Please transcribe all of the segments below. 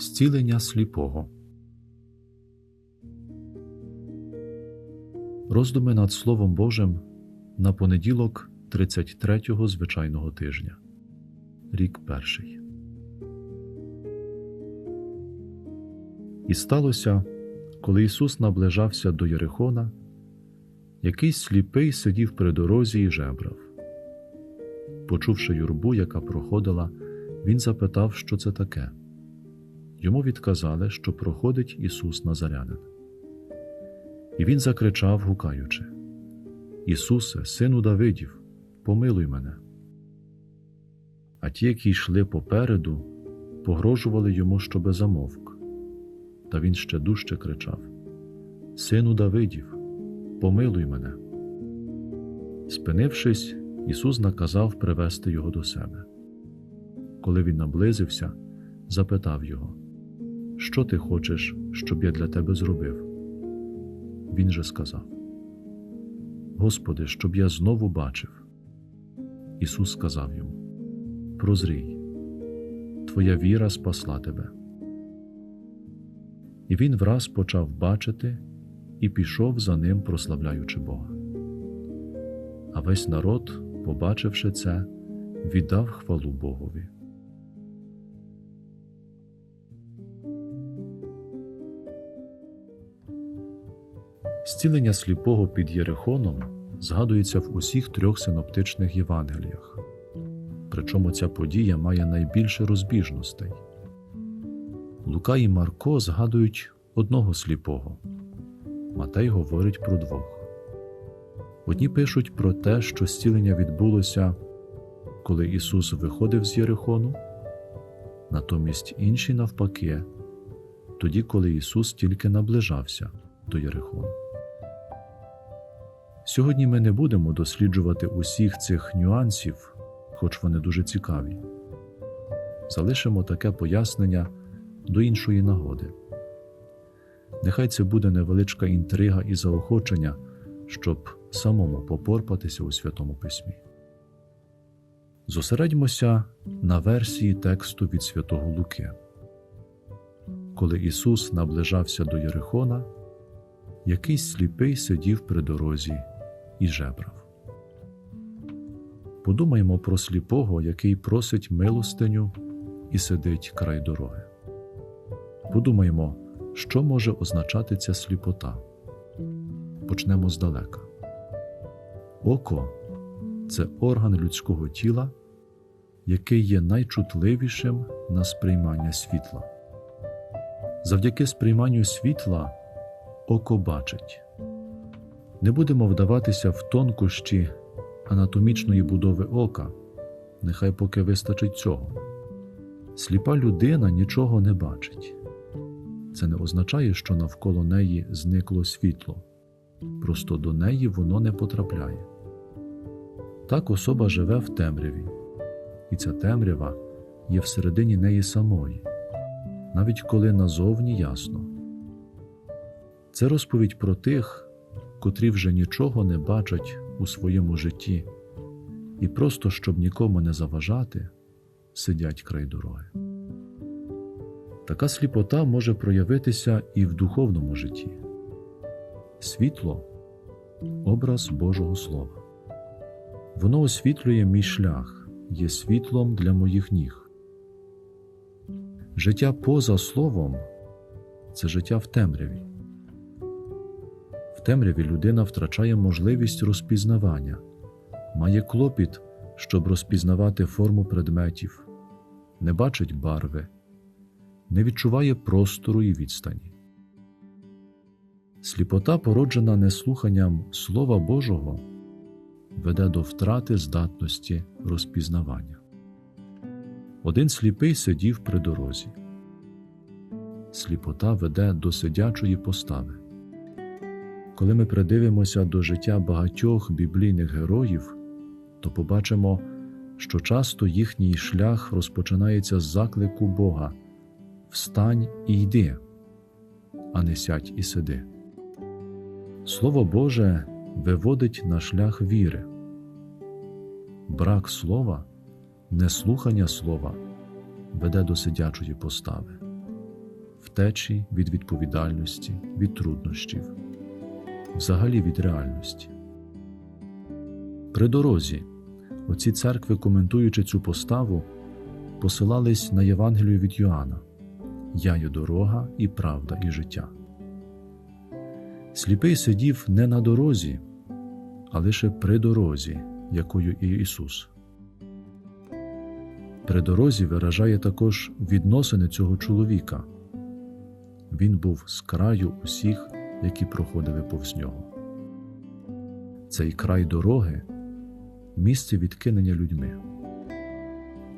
Зцілення сліпого. Роздуми над Словом Божим на понеділок 33-го звичайного тижня. Рік перший. І сталося, коли Ісус наближався до Єрихона, якийсь сліпий сидів при дорозі і жебрав. Почувши юрбу, яка проходила, він запитав, що це таке. Йому відказали, що проходить Ісус Назарянин. І він закричав, гукаючи: Ісусе, сину Давидів, помилуй мене. А ті, які йшли попереду, погрожували йому, щоби замовк. Та він ще дужче кричав: Сину Давидів, помилуй мене. Спинившись, Ісус наказав привести його до себе. Коли він наблизився, запитав його, Що ти хочеш, щоб я для тебе зробив? Він же сказав: Господи, щоб я знову бачив. Ісус сказав йому: Прозрій, Твоя віра спасла тебе. І він враз почав бачити і пішов за ним, прославляючи Бога. А весь народ, побачивши це, віддав хвалу Богові. Зцілення сліпого під Єрихоном згадується в усіх трьох синоптичних Євангеліях. Причому ця подія має найбільше розбіжностей. Лука і Марко згадують одного сліпого, Матей говорить про двох. Одні пишуть про те, що зцілення відбулося, коли Ісус виходив з Єрихону, натомість інші навпаки, тоді, коли Ісус тільки наближався до Єрихону. Сьогодні ми не будемо досліджувати усіх цих нюансів, хоч вони дуже цікаві. Залишимо таке пояснення до іншої нагоди. Нехай це буде невеличка інтрига і заохочення, щоб самому попорпатися у Святому Письмі. Зосередьмося на версії тексту від Святого Луки. Коли Ісус наближався до Єрихона, якийсь сліпий сидів при дорозі і жебрав. Подумаймо про сліпого, який просить милостиню і сидить край дороги. Подумаймо, що може означати ця сліпота. Почнемо здалека. Око це орган людського тіла, який є найчутливішим на сприймання світла. Завдяки сприйманню світла око бачить. Не будемо вдаватися в тонкощі анатомічної будови ока, нехай поки вистачить цього. Сліпа людина нічого не бачить. Це не означає, що навколо неї зникло світло, просто до неї воно не потрапляє. Так особа живе в темряві, і ця темрява є всередині неї самої, навіть коли назовні ясно. Це розповідь про тих, котрі вже нічого не бачать у своєму житті, і просто, щоб нікому не заважати, сидять край дороги. Така сліпота може проявитися і в духовному житті. Світло образ Божого Слова. Воно освітлює мій шлях, є світлом для моїх ніг. Життя поза Словом це життя в темряві. Темряві людина втрачає можливість розпізнавання, має клопіт, щоб розпізнавати форму предметів, не бачить барви, не відчуває простору і відстані. Сліпота, породжена неслуханням Слова Божого, веде до втрати здатності розпізнавання. Один сліпий сидів при дорозі. Сліпота веде до сидячої постави. Коли ми придивимося до життя багатьох біблійних героїв, то побачимо, що часто їхній шлях розпочинається з заклику Бога Встань і йди, а не сядь і сиди. Слово Боже виводить на шлях віри. Брак слова, неслухання слова веде до сидячої постави. втечі від відповідальності, від труднощів, взагалі від реальності. При дорозі оці церкви, коментуючи цю поставу, посилались на Євангелію від Йоанна Я є дорога і правда, і життя. Сліпий сидів не на дорозі, а лише при дорозі, якою і Ісус. При дорозі виражає також відносини цього чоловіка. Він був з краю усіх, які проходили повз нього. Цей край дороги місце відкинення людьми.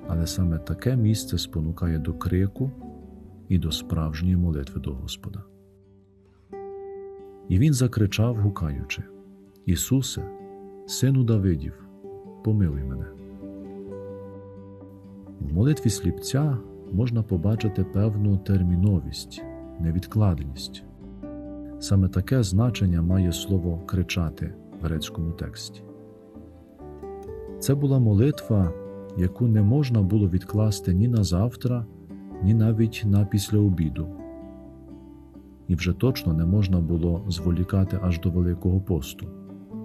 Але саме таке місце спонукає до крику і до справжньої молитви до Господа. І він закричав, гукаючи: Ісусе, сину Давидів, помилуй мене. В молитві сліпця можна побачити певну терміновість, невідкладеність. Саме таке значення має слово кричати в грецькому тексті. Це була молитва, яку не можна було відкласти ні на завтра, ні навіть на після обіду. І вже точно не можна було зволікати аж до Великого посту,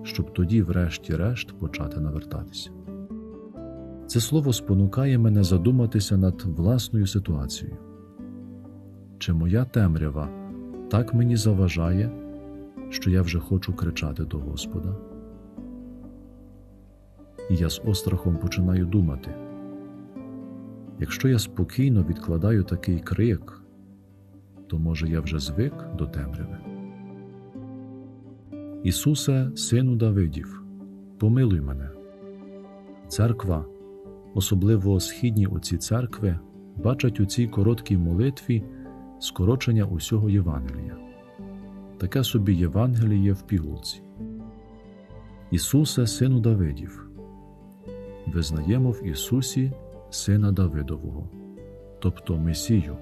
щоб тоді, врешті-решт, почати навертатися. Це слово спонукає мене задуматися над власною ситуацією. Чи моя темрява так мені заважає, що я вже хочу кричати до Господа? І я з острахом починаю думати: якщо я спокійно відкладаю такий крик, то може я вже звик до темряви. Ісусе, Сину Давидів, помилуй мене. Церква, особливо східні оці церкви, бачать у цій короткій молитві скорочення усього Євангелія. Таке собі Євангеліє в пігулці. Ісусе, Сину Давидів, визнаємо в Ісусі Сина Давидового, тобто Месію,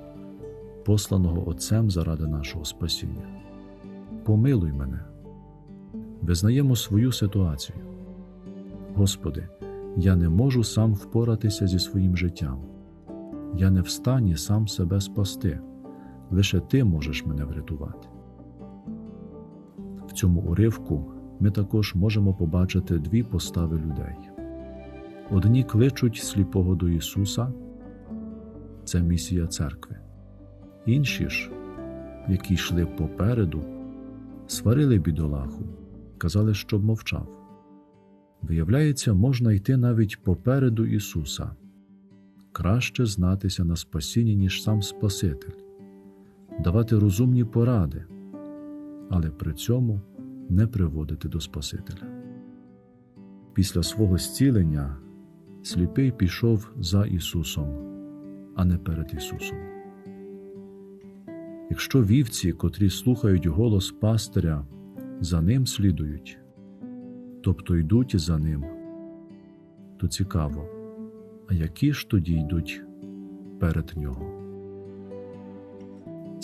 посланого Отцем заради нашого спасіння. Помилуй мене, визнаємо свою ситуацію. Господи, я не можу сам впоратися зі своїм життям. Я не встані сам себе спасти, лише Ти можеш мене врятувати. В цьому уривку ми також можемо побачити дві постави людей. Одні кличуть сліпого до Ісуса, це місія церкви. Інші ж, які йшли попереду, сварили бідолаху, казали, щоб мовчав. Виявляється, можна йти навіть попереду Ісуса, краще знатися на спасінні, ніж сам Спаситель, давати розумні поради, але при цьому не приводити до Спасителя. Після свого зцілення сліпий пішов за Ісусом, а не перед Ісусом. Якщо вівці, котрі слухають голос пастиря, за ним слідують, тобто йдуть за ним, то цікаво, а які ж тоді йдуть перед нього?